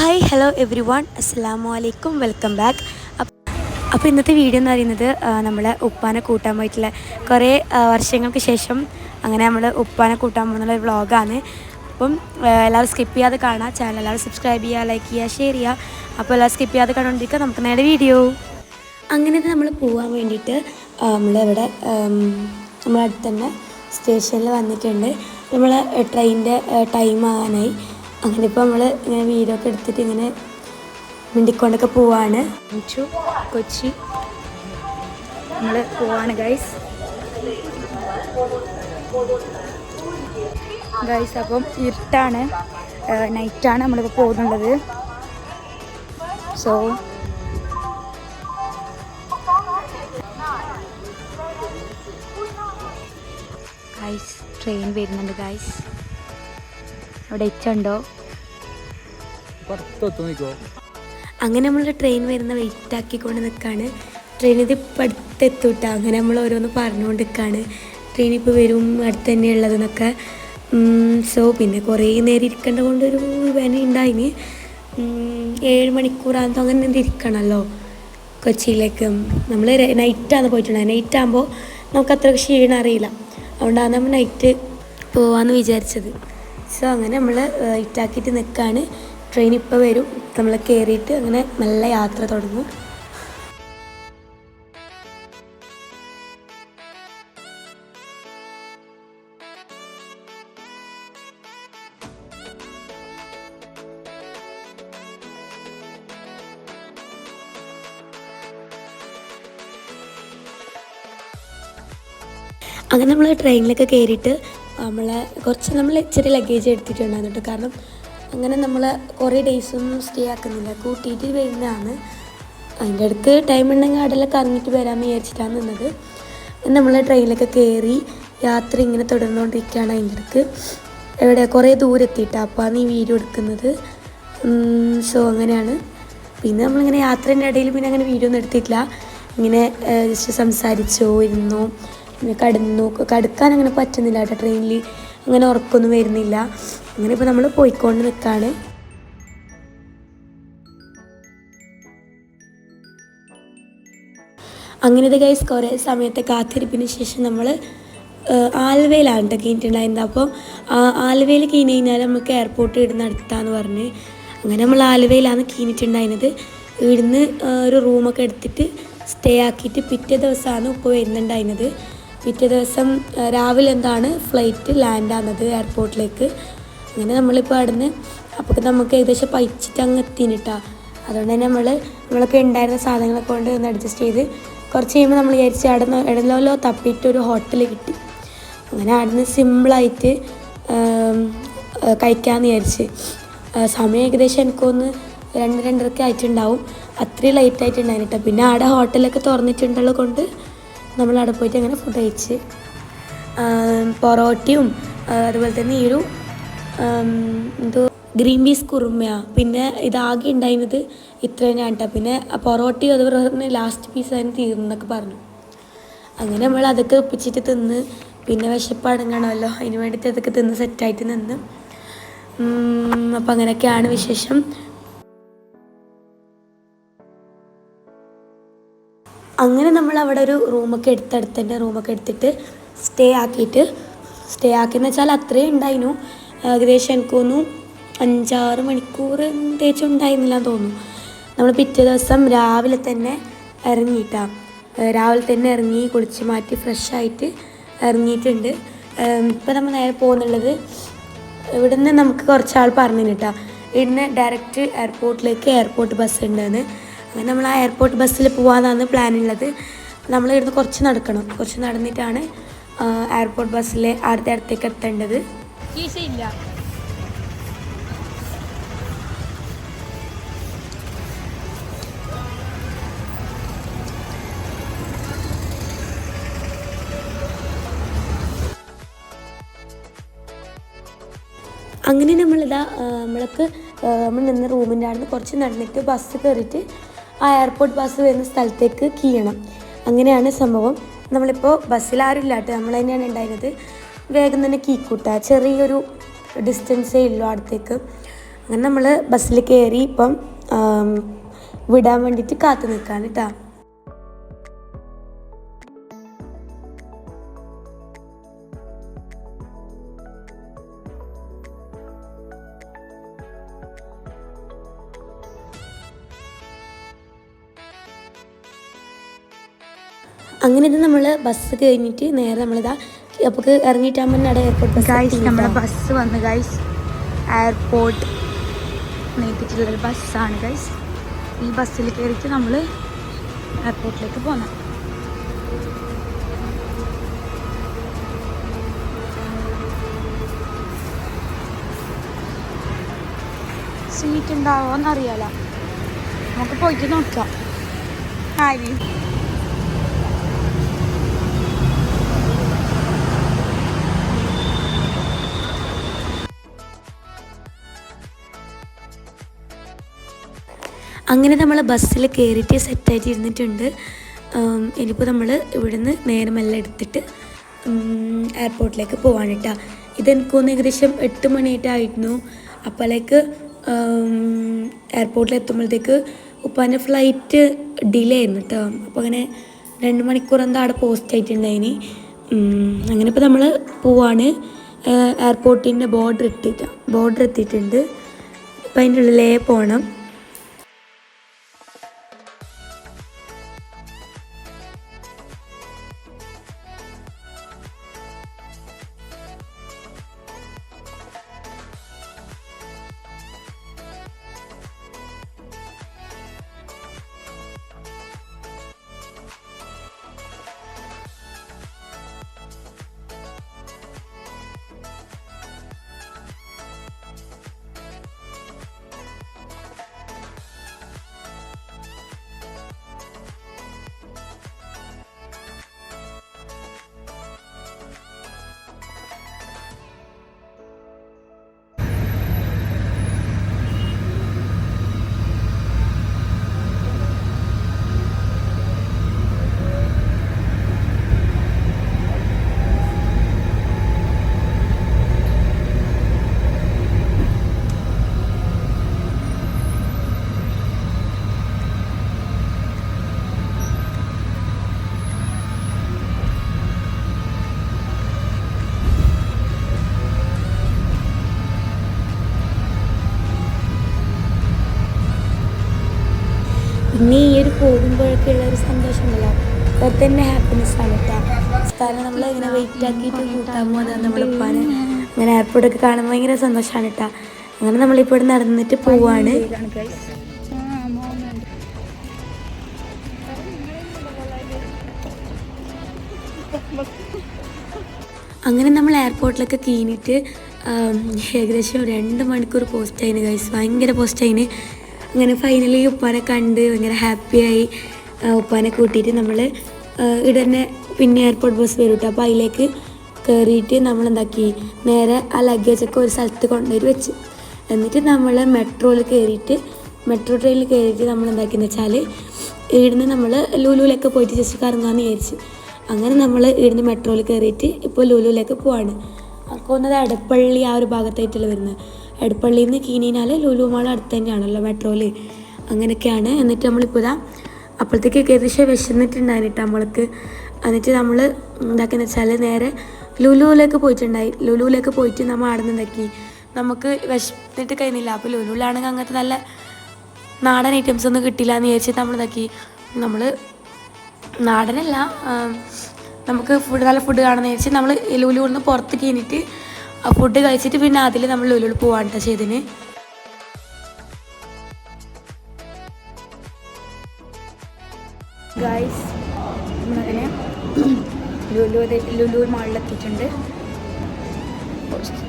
Hi hello every one അസ്സാം വലൈക്കും welcome back അപ്പോൾ ഇന്നത്തെ വീഡിയോ എന്ന് പറയുന്നത് നമ്മളെ ഉപ്പാനെ കൂട്ടാൻ പോയിട്ടുള്ള കുറേ വർഷങ്ങൾക്ക് ശേഷം അങ്ങനെ നമ്മൾ ഉപ്പാനെ കൂട്ടാൻ പോകുന്ന ഒരു വ്ളോഗാണ് അപ്പം എല്ലാവരും സ്കിപ്പ് ചെയ്യാതെ കാണാം. ചാനൽ എല്ലാവരും സബ്സ്ക്രൈബ് ചെയ്യുക ലൈക്ക് ചെയ്യുക ഷെയർ ചെയ്യുക അപ്പോൾ എല്ലാവരും സ്കിപ്പ് ചെയ്യാതെ കണ്ടുകൊണ്ടിരിക്കുക നമുക്ക് നേരെ വീഡിയോ അങ്ങനെ നമ്മൾ പോകാൻ വേണ്ടിയിട്ട് നമ്മളിവിടെ നമ്മളടുത്തന്നെ സ്റ്റേഷനിൽ വന്നിട്ടുണ്ട്. നമ്മളെ ട്രെയിനിന്റെ ടൈം ആകാനായി അങ്ങനെ ഇപ്പോൾ നമ്മൾ ഇങ്ങനെ വീഡിയോ ഒക്കെ എടുത്തിട്ട് ഇങ്ങനെ മിണ്ടിക്കൊണ്ടൊക്കെ പോവാണ്. കൊച്ചി. നമ്മൾ പോവാണ് ഗൈസ് ഗൈസ് അപ്പം ഇരുട്ടാണ്. നൈറ്റാണ് നമ്മളിപ്പോൾ പോകുന്നുള്ളത് സോ ഗൈസ് ട്രെയിൻ വരുന്നുണ്ട് ഗൈസ് അവിടെ എച്ചുണ്ടോ അങ്ങനെ നമ്മൾ ട്രെയിൻ വരുന്ന വെയിറ്റ് ആക്കിക്കൊണ്ട് നിൽക്കുകയാണ് ട്രെയിൻ ഇത് ഇപ്പം അടുത്തെത്തൂട്ട. അങ്ങനെ നമ്മൾ ഓരോന്ന് പറഞ്ഞുകൊണ്ട് നിൽക്കുകയാണ് ട്രെയിൻ ഇപ്പോൾ വരും അടുത്ത് തന്നെ ഉള്ളതെന്നൊക്കെ. സോ പിന്നെ കുറേ നേരം ഇരിക്കേണ്ട കൊണ്ടൊരു വേന ഉണ്ടായി ഏഴ് മണിക്കൂറാകുമ്പോൾ അങ്ങനെ എന്ത് ഇരിക്കണമല്ലോ കൊച്ചിയിലേക്ക്. നമ്മൾ നൈറ്റാണ് പോയിട്ടുണ്ടായത് നൈറ്റ് ആകുമ്പോൾ നമുക്ക് അത്ര ക്ഷീണം അറിയില്ല അതുകൊണ്ടാണ് നമ്മൾ നൈറ്റ് പോവാന്ന് വിചാരിച്ചത്. സോ അങ്ങനെ നമ്മൾ ഇട്ടാക്കിയിട്ട് നിൽക്കുകയാണ് ട്രെയിൻ ഇപ്പോൾ വരും. നമ്മൾ കയറിയിട്ട് അങ്ങനെ നല്ല യാത്ര തുടങ്ങും. അങ്ങനെ നമ്മൾ ട്രെയിനിലൊക്കെ കയറിയിട്ട് നമ്മളെ കുറച്ച് നമ്മൾ ഇച്ചിരി ലഗേജ് എടുത്തിട്ടുണ്ടായിരുന്നു കേട്ടോ കാരണം അങ്ങനെ നമ്മൾ കുറേ ഡേയ്സ് ഒന്നും സ്റ്റേ ആക്കുന്നില്ല. കൂട്ടിയിട്ട് വരുന്നതാണ്. അതിന്റെ അടുത്ത് ടൈം ഉണ്ടെങ്കിൽ അവിടെല്ലാം കറങ്ങിയിട്ട് വരാമെന്ന് വിചാരിച്ചിട്ടാണ് നിന്നത്. നമ്മൾ ട്രെയിനിലൊക്കെ കയറി യാത്ര ഇങ്ങനെ തുടർന്നുകൊണ്ടിരിക്കുകയാണ് അതിന്റെ അടുത്ത്. എവിടെ കുറേ ദൂരെത്തിയിട്ടാണ് അപ്പോൾ ഈ വീഡിയോ എടുക്കുന്നത്. സോ അങ്ങനെയാണ്. പിന്നെ നമ്മളിങ്ങനെ യാത്രേന്റെ ഇടയിൽ പിന്നെ അങ്ങനെ വീഡിയോ ഒന്നും എടുത്തിട്ടില്ല. ഇങ്ങനെ ജസ്റ്റ് സംസാരിച്ചോ ഇരുന്നു പിന്നെ കടന്നു. കടുക്കാൻ അങ്ങനെ പറ്റുന്നില്ല കേട്ടോ. ട്രെയിനിൽ അങ്ങനെ ഉറക്കൊന്നും വരുന്നില്ല. അങ്ങനെ ഇപ്പോൾ നമ്മൾ പോയിക്കൊണ്ട് നിൽക്കുകയാണ് അങ്ങനത്തെ ഗൈസ് കുറേ സമയത്തെ കാത്തിരിപ്പിന് ശേഷം നമ്മൾ ആലുവയിലാണ് കേട്ടോ കഴിഞ്ഞിട്ടുണ്ടായിരുന്നത് അപ്പോൾ ആലുവയിൽ കീഞ്ഞു കഴിഞ്ഞാൽ നമുക്ക് എയർപോർട്ട് ഇവിടുന്ന് അടുത്താന്ന് പറഞ്ഞ് അങ്ങനെ നമ്മൾ ആലുവയിലാണ് കീഞ്ഞിട്ടുണ്ടായിരുന്നത്. ഇവിടുന്ന് ഒരു റൂമൊക്കെ എടുത്തിട്ട് സ്റ്റേ ആക്കിയിട്ട് പിറ്റേ ദിവസമാണ് ഇപ്പോൾ വരുന്നുണ്ടായിരുന്നത്. പിറ്റേ ദിവസം രാവിലെ എന്താണ് ഫ്ലൈറ്റ് ലാൻഡ് ആകുന്നത് എയർപോർട്ടിലേക്ക് അങ്ങനെ നമ്മളിപ്പോൾ അവിടുന്ന് അപ്പോൾ നമുക്ക് ഏകദേശം പൈച്ചിട്ട് അങ്ങ് എത്തിനിട്ടാ. അതുകൊണ്ട് തന്നെ നമ്മൾ നമ്മളൊക്കെ ഉണ്ടായിരുന്ന സാധനങ്ങളൊക്കെ കൊണ്ട് ഒന്ന് അഡ്ജസ്റ്റ് ചെയ്ത് കുറച്ച് കഴിയുമ്പോൾ നമ്മൾ വിചാരിച്ച് അവിടെ നിന്ന് ഇടലോലോ തപ്പിയിട്ട് ഒരു ഹോട്ടൽ കിട്ടി. അങ്ങനെ അവിടുന്ന് സിമ്പിളായിട്ട് കഴിക്കാമെന്ന് വിചാരിച്ച്. സമയം ഏകദേശം എനിക്കൊന്ന് രണ്ട് രണ്ടരക്കെ ആയിട്ടുണ്ടാവും. അത്രയും ലൈറ്റ് ആയിട്ടുണ്ടായിരുന്നു കേട്ടോ പിന്നെ അവിടെ ഹോട്ടലൊക്കെ തുറന്നിട്ടുണ്ടല്ലോ കൊണ്ട് നമ്മൾ അവിടെ പോയിട്ട് അങ്ങനെ ഫുഡ് കഴിച്ച് പൊറോട്ടയും അതുപോലെ തന്നെ ഈ ഒരു എന്തോ ഗ്രീൻ പീസ് കുറുമയാ. പിന്നെ ഇതാകെ ഉണ്ടായിരുന്നത് ഇത്ര തന്നെയാണ് കേട്ടോ പിന്നെ പൊറോട്ടയും അതുപോലെ തന്നെ ലാസ്റ്റ് പീസ് അതിന് തീർന്നൊക്കെ പറഞ്ഞു. അങ്ങനെ നമ്മൾ അതൊക്കെ ഒപ്പിച്ചിട്ട് തിന്ന് പിന്നെ വിശപ്പടങ്ങണമല്ലോ. അതിന് വേണ്ടിയിട്ട് അതൊക്കെ തിന്ന് സെറ്റായിട്ട് നിന്ന്. അപ്പം അങ്ങനെയൊക്കെയാണ് വിശേഷം. അങ്ങനെ നമ്മൾ അവിടെ ഒരു റൂമൊക്കെ എടുത്ത് അടുത്ത് തന്നെ റൂമൊക്കെ എടുത്തിട്ട് സ്റ്റേ ആക്കിയിട്ട് സ്റ്റേ ആക്കിയെന്ന് വെച്ചാൽ അത്രയും ഉണ്ടായിരുന്നു ഏകദേശം എനിക്ക് തോന്നുന്നു അഞ്ചാറ് മണിക്കൂർ എന്തേച്ചും ഉണ്ടായിരുന്നില്ല തോന്നുന്നു. നമ്മൾ പിറ്റേ ദിവസം രാവിലെ തന്നെ ഇറങ്ങിയിട്ടാണ് രാവിലെ തന്നെ ഇറങ്ങി കുളിച്ച് മാറ്റി ഫ്രഷായിട്ട് ഇറങ്ങിയിട്ടുണ്ട്. ഇപ്പം നമ്മൾ നേരെ പോകുന്നുള്ളത് ഇവിടുന്ന് നമുക്ക് കുറച്ചാൾ പറഞ്ഞിട്ടാണ് ഇവിടുന്ന് ഡയറക്റ്റ് എയർപോർട്ടിലേക്ക് എയർപോർട്ട് ബസ് ഉണ്ടെന്ന്. അങ്ങനെ നമ്മൾ ആ എയർപോർട്ട് ബസ്സിൽ പോകാമെന്നാണ് പ്ലാൻ ഉള്ളത് നമ്മൾ ഇവിടുന്ന് കുറച്ച് നടക്കണം. കുറച്ച് നടന്നിട്ടാണ് എയർപോർട്ട് ബസ്സിൽ അടുത്ത അടുത്തേക്ക് എത്തേണ്ടത്. അങ്ങനെ നമ്മളിതാ നമ്മൾക്ക് നമ്മൾ നിന്ന റൂമിന്റെ അവിടെ നിന്ന് കുറച്ച് നടന്നിട്ട് ബസ് കയറിയിട്ട് ആ എയർപോർട്ട് ബസ് വരുന്ന സ്ഥലത്തേക്ക് കീയണം അങ്ങനെയാണ് സംഭവം. നമ്മളിപ്പോൾ ബസ്സിൽ ആരും ഇല്ലാട്ട് നമ്മൾ തന്നെയാണ് ഉണ്ടായിരുന്നത്. വേഗം തന്നെ കീക്കൂട്ട ചെറിയൊരു ഡിസ്റ്റൻസേ ഉള്ളൂ അടുത്തേക്ക്. അങ്ങനെ നമ്മൾ ബസ്സിൽ കയറി ഇപ്പം വിടാൻ വേണ്ടിയിട്ട് കാത്തു നിൽക്കാൻ കേട്ടോ. അങ്ങനെ ഇത് നമ്മൾ ബസ് കഴിഞ്ഞിട്ട് നേരെ നമ്മളിതാ അപ്പോൾ ഇറങ്ങിയിട്ടാകുമ്പോൾ നട എയർപോർട്ട് ഗൈസ് നമ്മുടെ ബസ് വന്ന് ഗൈസ് എയർപോർട്ട് നീട്ടിട്ടുള്ളൊരു ബസ്സാണ് ഗൈസ് ഈ ബസ്സിൽ കയറിയിട്ട് നമ്മൾ എയർപോർട്ടിലേക്ക് പോകണം സീറ്റ് ഉണ്ടാവോ അറിയാലോ നമുക്ക് പോയിട്ട് നോക്കാം. ഹാരി അങ്ങനെ നമ്മൾ ബസ്സിൽ കയറിയിട്ട് സെറ്റായിട്ട് ഇരുന്നിട്ടുണ്ട്. ഇനിയിപ്പോൾ നമ്മൾ ഇവിടുന്ന് നേരെ മെല്ലെ എടുത്തിട്ട് എയർപോർട്ടിലേക്ക് പോവാണ് കേട്ടോ ഇതെനിക്കൊന്ന് ഏകദേശം എട്ട് മണിയായിട്ടായിരുന്നു. അപ്പോഴേക്ക് എയർപോർട്ടിൽ എത്തുമ്പോഴത്തേക്ക് ഉപ്പാന്റെ ഫ്ലൈറ്റ് ഡിലേ ആയിരുന്നു കേട്ടോ അപ്പോൾ അങ്ങനെ രണ്ട് മണിക്കൂർ എന്താ അവിടെ പോസ്റ്റ് ആയിട്ടുണ്ടായിനി. അങ്ങനെ ഇപ്പോൾ നമ്മൾ പോവാണ്. എയർപോർട്ടിന്റെ ബോർഡർ ഇട്ടിട്ട് ബോർഡർ എത്തിയിട്ടുണ്ട്. ഇപ്പം അതിന്റെ ഉള്ളിലേ പോകണം ആക്കിയിട്ട് കൂട്ടാൻ പോകുന്നത് നമ്മളിപ്പാന് അങ്ങനെ എയർപോർട്ടൊക്കെ കാണുമ്പോൾ ഭയങ്കര സന്തോഷമാണ് കേട്ടോ അങ്ങനെ നമ്മളിപ്പോൾ നടന്നിട്ട് പോവാണ്. അങ്ങനെ നമ്മൾ എയർപോർട്ടിലൊക്കെ കീഞ്ഞിട്ട് ഏകദേശം രണ്ട് മണിക്കൂർ പോസ്റ്റ് ആയിന് ഗൈസ് ഭയങ്കര പോസ്റ്റ് ആയിന്. അങ്ങനെ ഫൈനലി ഉപ്പാനെ കണ്ട് ഭയങ്കര ഹാപ്പിയായി ഉപ്പാനെ കൂട്ടിയിട്ട് നമ്മൾ ഇവിടെ തന്നെ പിന്നെ എയർപോർട്ട് ബസ് വരും അപ്പോൾ അതിലേക്ക് കയറിയിട്ട് നമ്മൾ എന്താക്കി നേരെ ആ ലഗേജൊക്കെ ഒരു സ്ഥലത്ത് കൊണ്ടുപോയി വെച്ച്. എന്നിട്ട് നമ്മൾ മെട്രോയിൽ കയറിയിട്ട് മെട്രോ ട്രെയിനിൽ കയറിയിട്ട് നമ്മൾ എന്താക്കിയെന്ന് വെച്ചാൽ ഇവിടുന്ന് നമ്മൾ ലുലുവിലൊക്കെ പോയിട്ട് ജസ്റ്റ് കറങ്ങാമെന്ന് വിചാരിച്ചു. അങ്ങനെ നമ്മൾ ഇവിടുന്ന് മെട്രോയിൽ കയറിയിട്ട് ഇപ്പോൾ ലുലുവിലേക്ക് പോവാണ്. അപ്പോൾ ഒന്നത് എടപ്പള്ളി ആ ഒരു ഭാഗത്തായിട്ടുള്ള വരുന്നത്. എടപ്പള്ളിയിൽ നിന്ന് കീനിനാൽ ലുലു മാൾ അടുത്ത് തന്നെയാണല്ലോ മെട്രോയിൽ അങ്ങനെയൊക്കെയാണ്. എന്നിട്ട് നമ്മളിപ്പോൾ ഇതാ അപ്പോഴത്തേക്ക് ഏകദേശം വിശന്നിട്ടുണ്ടായിരുന്നു കേട്ടോ നമ്മൾക്ക്. എന്നിട്ട് നമ്മൾ എന്താക്കിയെന്ന് വെച്ചാൽ നേരെ ലുലുവിലേക്ക് പോയിട്ടുണ്ടായി. ലുലുവിലേക്ക് പോയിട്ട് നമ്മൾ അവിടെ നിന്ന് എന്താക്കി? നമുക്ക് വിശന്നിട്ട് കഴിഞ്ഞില്ല. അപ്പോൾ ലുലുവിലാണെങ്കിൽ അങ്ങനത്തെ നല്ല നാടൻ ഐറ്റംസ് ഒന്നും കിട്ടില്ല എന്ന് വിചാരിച്ചിട്ട് നമ്മൾ ഇതാക്കി നമ്മൾ നാടനല്ല നമുക്ക് ഫുഡ് നല്ല ഫുഡ് കാണുന്ന വെച്ച് നമ്മൾ ലുലു നിന്ന് പുറത്ത് കഴിഞ്ഞിട്ട് ഫുഡ് കഴിച്ചിട്ട് പിന്നെ അതിൽ നമ്മൾ ലുലുവിൽ പോവാണ് കേട്ടോ ചെയ്തിന് ഗൈസ് ലുലു ലുലു മാളിലെത്തിയിട്ടുണ്ട്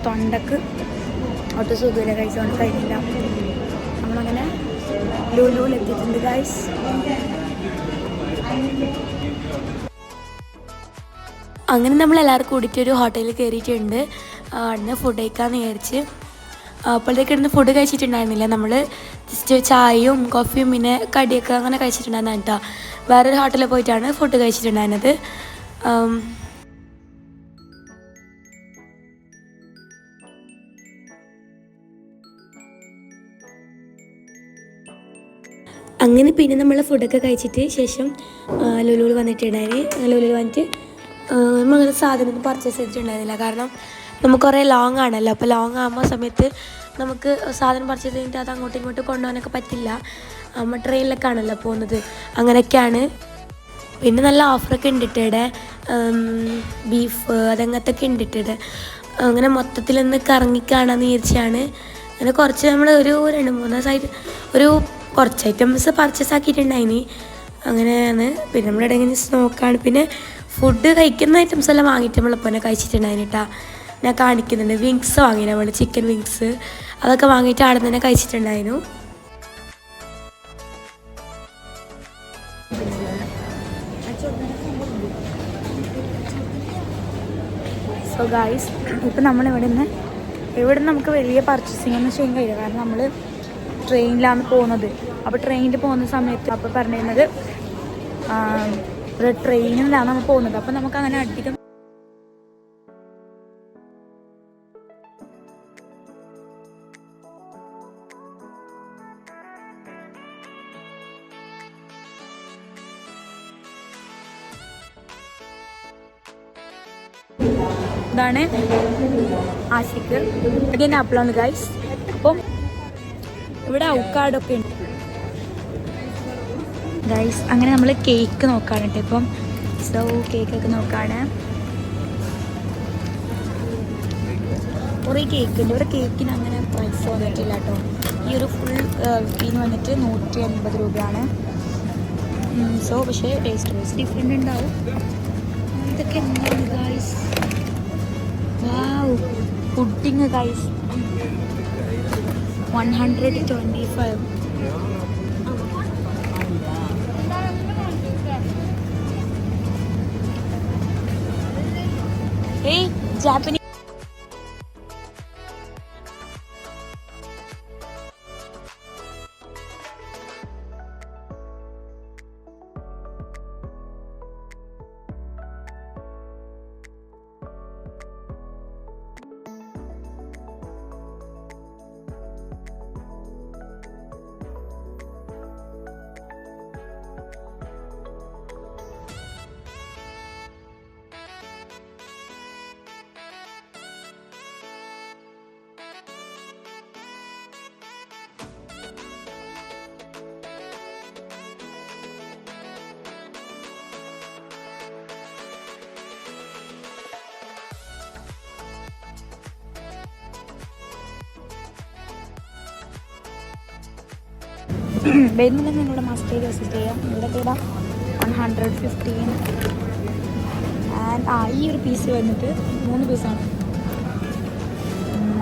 തൊണ്ടക്ക് ഒട്ടും സുഖമില്ല കഴിച്ചുകൊണ്ട് കൊണ്ട് കഴിഞ്ഞില്ല നമ്മളങ്ങനെ ലുലുവിലെത്തിയിട്ടുണ്ട് ഗൈസ് അങ്ങനെ നമ്മൾ എല്ലാവരും കൂടിയിട്ട് ഒരു ഹോട്ടലിൽ കയറിയിട്ടുണ്ട് അവിടുന്ന് ഫുഡ് കഴിക്കാമെന്ന് വിചാരിച്ച്. അപ്പോഴത്തേക്ക് ഇവിടുന്ന് ഫുഡ് കഴിച്ചിട്ടുണ്ടായിരുന്നില്ല. നമ്മൾ ജസ്റ്റ് ചായയും കോഫിയും പിന്നെ കടിയൊക്കെ അങ്ങനെ കഴിച്ചിട്ടുണ്ടായിരുന്നു കേട്ടോ വേറൊരു ഹോട്ടലിൽ പോയിട്ടാണ് ഫുഡ് കഴിച്ചിട്ടുണ്ടായിരുന്നത്. അങ്ങനെ പിന്നെ നമ്മൾ ഫുഡൊക്കെ കഴിച്ചിട്ട് ശേഷം ലുലുവിൽ വന്നിട്ടുണ്ടായിരുന്നു ലുലുവിൽ വന്നിട്ട് നമ്മൾ അങ്ങനെ സാധനം പർച്ചേസ് ചെയ്തിട്ടുണ്ടായിരുന്നില്ല. കാരണം നമുക്ക് കുറേ ലോങ് ആണല്ലോ. അപ്പോൾ ലോങ് ആകുമ്പോൾ സമയത്ത് നമുക്ക് സാധനം പർച്ചേസ് ചെയ്തിട്ട് അത് അങ്ങോട്ടും ഇങ്ങോട്ടും കൊണ്ടുപോകാനൊക്കെ പറ്റില്ല. നമ്മൾ ട്രെയിനിലൊക്കെ ആണല്ലോ പോകുന്നത്. അങ്ങനെയൊക്കെയാണ്. പിന്നെ നല്ല ഓഫറൊക്കെ ഉണ്ട് ഇവിടെ. ബീഫ് അതങ്ങനത്തെ ഒക്കെ ഉണ്ട് ഇവിടെ. അങ്ങനെ മൊത്തത്തിൽ ഒന്ന് കാണാമെന്ന് വിചാരിച്ചാണ്. അങ്ങനെ കുറച്ച് നമ്മൾ ഒരു രണ്ട് മൂന്ന് ദിവസമായിട്ട് ഒരു കുറച്ച് ഐറ്റംസ് പർച്ചേസ് ആക്കിയിട്ടുണ്ടായിനി. അങ്ങനെയാണ്. പിന്നെ നമ്മളിവിടെ ഇങ്ങനെ നോക്കാണ്. പിന്നെ ഫുഡ് കഴിക്കുന്ന ഐറ്റംസ് എല്ലാം വാങ്ങിയിട്ട് നമ്മളിപ്പോൾ കഴിച്ചിട്ടുണ്ടായിന് കേട്ടോ ഞാൻ കാണിക്കുന്നുണ്ട്. വിങ്സ് വാങ്ങി നമ്മൾ ചിക്കൻ വിങ്സ് അതൊക്കെ വാങ്ങിയിട്ട് അവിടെ തന്നെ കഴിച്ചിട്ടുണ്ടായിരുന്നു സോ ഗായ്സ് ഇപ്പം നമ്മൾ ഇവിടെ നിന്ന് ഇവിടെ നിന്ന് നമുക്ക് വലിയ പർച്ചേസിംഗ് ഒന്നും ചെയ്യാൻ കഴിയില്ല. കാരണം നമ്മൾ ട്രെയിനിലാണ് പോകുന്നത് അപ്പോൾ ട്രെയിനിൽ പോകുന്ന സമയത്ത് അപ്പോൾ പറഞ്ഞിരുന്നത് ഒരു ട്രെയിനിലാണ് നമ്മൾ പോകുന്നത്. അപ്പോൾ നമുക്ക് അങ്ങനെ അധികം ഇതാണ് ആശിക്ക്. ഇതിന്റെ ആപ്പിളാണ് ഗൈസ് അപ്പം ഇവിടെ ഔക്കാടൊക്കെ ഉണ്ട്. ഗൈസ് അങ്ങനെ നമ്മൾ കേക്ക് നോക്കാണ് കേട്ടോ ഇപ്പം സോ കേക്കൊക്കെ നോക്കാണ്. കുറേ കേക്ക് ഉണ്ട്. ഇവിടെ കേക്കിന് അങ്ങനെ പ്രൈസ് വന്നിട്ടില്ല കേട്ടോ. ഈ ഒരു ഫുൾ ഫീന് വന്നിട്ട് നൂറ്റി അൻപത് രൂപയാണ് സോ പക്ഷേ ടേസ്റ്റ് വൈസ് ഡിഫറെന്റ് ഉണ്ടാവും. ഇതൊക്കെ എന്താണ് guys pudding guys one hundred twenty five ഏയ് ജാപ്പനീസ് വരുന്നുണ്ടെങ്കിൽ നിങ്ങളുടെ മസ്റ്റേ വിസിറ്റ് ചെയ്യാം. ഇവിടെ കൂടെ വൺ ഹൺഡ്രഡ് ഫിഫ്റ്റീൻ ആൻഡ് ആ ഈ ഒരു പീസ് വന്നിട്ട് മൂന്ന് പീസാണ്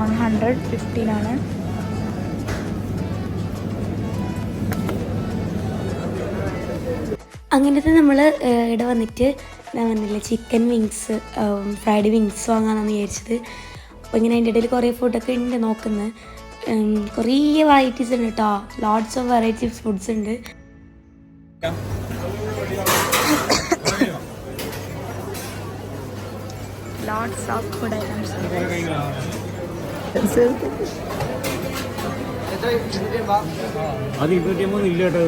വൺ ഹൺഡ്രഡ് ഫിഫ്റ്റീൻ ആണ്. അങ്ങനത്തെ നമ്മൾ ഇവിടെ വന്നിട്ട് ഞാൻ വന്നില്ല ചിക്കൻ വിങ്സ് ഫ്രൈഡ് വിങ്സ് വാങ്ങാനാണ് വിചാരിച്ചത്. അപ്പോൾ ഇങ്ങനെ അതിന്റെ ഇടയിൽ കുറേ ഫുഡൊക്കെ ഉണ്ട് നോക്കുന്നത് കുറേ വെറൈറ്റീസ് ഉണ്ട് കേട്ടോ ലോട്ട്സ് ഓഫ് വെറൈറ്റീസ് ഫുഡ്സ് ഉണ്ട്. ലോട്ട്സ് ഓഫ് ഫുഡ് ഐറ്റംസ് അത് ഇരുന്നൂറ്റി അമ്പത് ഇല്ല കേട്ടോ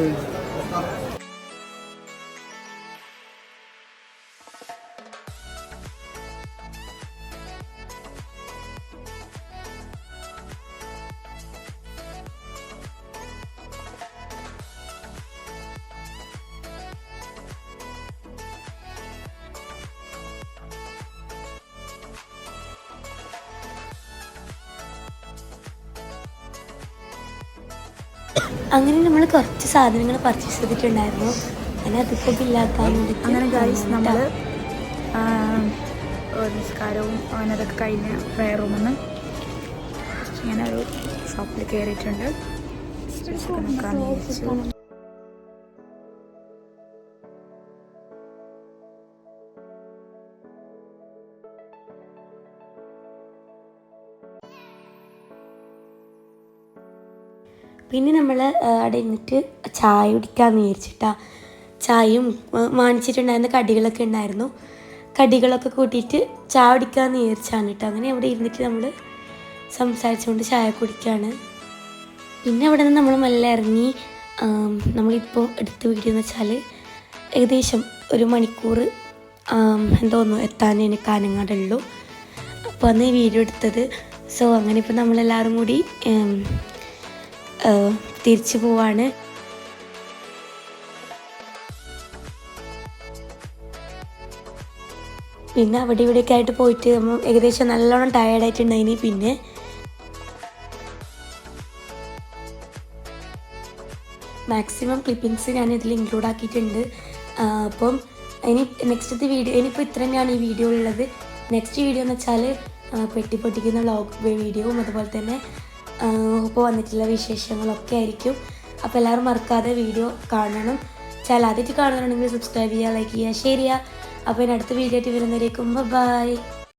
അങ്ങനെ നമ്മൾ കുറച്ച് സാധനങ്ങൾ പർച്ചേസ് ചെയ്തിട്ടുണ്ടായിരുന്നു. അങ്ങനെ അതിപ്പോൾ ബില്ലാക്കാൻ വേണ്ടിയിട്ട് അങ്ങനെ ഗൈസ് നമ്മൾ നിസ്കാരവും അങ്ങനെ അതൊക്കെ കഴിഞ്ഞ് പ്രയർ റൂമെന്ന് ഇങ്ങനെ ഒരു ഷോപ്പിൽ കയറിയിട്ടുണ്ട് ഡ്രസ്സൊക്കെ വിചാരിച്ചു പിന്നെ നമ്മൾ അവിടെ ഇരുന്നിട്ട് ചായ കുടിക്കാമെന്ന് വിചാരിച്ചിട്ടാ ചായയും വാങ്ങിച്ചിട്ടുണ്ടായിരുന്ന കടികളൊക്കെ ഉണ്ടായിരുന്നു. കടികളൊക്കെ കൂട്ടിയിട്ട് ചായ കുടിക്കാമെന്ന് വിചാരിച്ചാണ് കേട്ടോ. അങ്ങനെ അവിടെ ഇരുന്നിട്ട് നമ്മൾ സംസാരിച്ചുകൊണ്ട് ചായ കുടിക്കുകയാണ് പിന്നെ അവിടെ നിന്ന് നമ്മൾ മെല്ലെ ഇറങ്ങി നമ്മളിപ്പോൾ എടുത്ത വീഡിയോ എന്ന് വെച്ചാൽ ഏകദേശം ഒരു മണിക്കൂർ എന്തോന്നു എത്താൻ എനിക്ക് കാനങ്ങാടുള്ളൂ. അപ്പോൾ അന്ന് ഈ വീഡിയോ എടുത്തത്. സോ അങ്ങനെ ഇപ്പോൾ നമ്മളെല്ലാവരും കൂടി തിരിച്ചു പോവാണ്. പിന്നെ അവിടെ ഇവിടെയൊക്കെ ആയിട്ട് പോയിട്ട് ഏകദേശം നല്ലോണം ടയേർഡായിട്ടുണ്ടായിനി പിന്നെ. മാക്സിമം ക്ലിപ്പിങ്സ് ഞാൻ ഇതിൽ ഇൻക്ലൂഡ് ആക്കിയിട്ടുണ്ട്. അപ്പം ഇനി നെക്സ്റ്റത്തെ വീഡിയോ ഇനിയിപ്പോൾ ഇത്ര തന്നെയാണ് ഈ വീഡിയോ ഉള്ളത്. നെക്സ്റ്റ് വീഡിയോ എന്ന് വെച്ചാൽ പെട്ടി പൊട്ടിക്കുന്ന വ്ളോഗ് വീഡിയോവും അതുപോലെ തന്നെ ഇപ്പോൾ വന്നിട്ടുള്ള വിശേഷങ്ങളൊക്കെ ആയിരിക്കും. അപ്പോൾ എല്ലാവരും മറക്കാതെ വീഡിയോ കാണണം. ചില ആദ്യമായിട്ട് കാണുന്നുണ്ടെങ്കിൽ സബ്സ്ക്രൈബ് ചെയ്യുക ലൈക്ക് ചെയ്യുക ഷെയർ ചെയ്യുക. അപ്പോൾ ഇനി അടുത്ത വീഡിയോ ആയിട്ട് വരുന്നവരേക്കും ബൈ